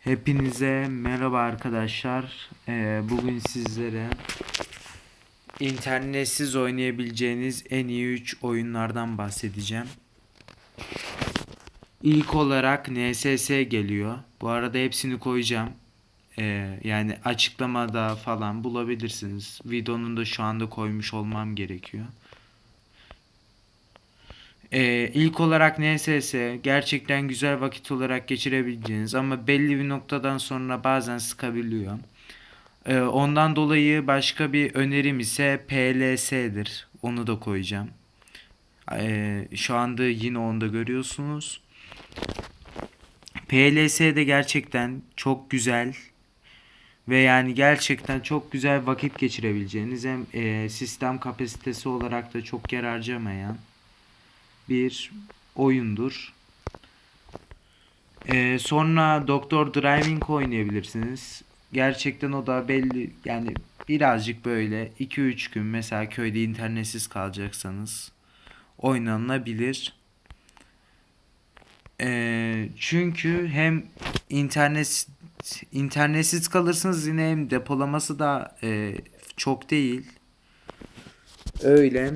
Hepinize merhaba arkadaşlar. Ee, bugün sizlere internetsiz oynayabileceğiniz en iyi 3 oyunlardan bahsedeceğim. İlk olarak NSS geliyor. Bu arada hepsini koyacağım. Ee, yani açıklamada falan bulabilirsiniz. Videonun da şu anda koymuş olmam gerekiyor. Ee, ilk olarak NSS gerçekten güzel vakit olarak geçirebileceğiniz ama belli bir noktadan sonra bazen sıkabiliyor. Ee, ondan dolayı başka bir önerim ise PLS'dir. Onu da koyacağım. Ee, şu anda yine onu da görüyorsunuz. PLS de gerçekten çok güzel ve yani gerçekten çok güzel vakit geçirebileceğiniz hem e, sistem kapasitesi olarak da çok yer harcamayan bir oyundur. Ee, sonra Doktor Driving oynayabilirsiniz. Gerçekten o da belli yani birazcık böyle 2-3 gün mesela köyde internetsiz kalacaksanız oynanabilir. Ee, çünkü hem internet internetsiz kalırsınız yine hem depolaması da e, çok değil. Öyle.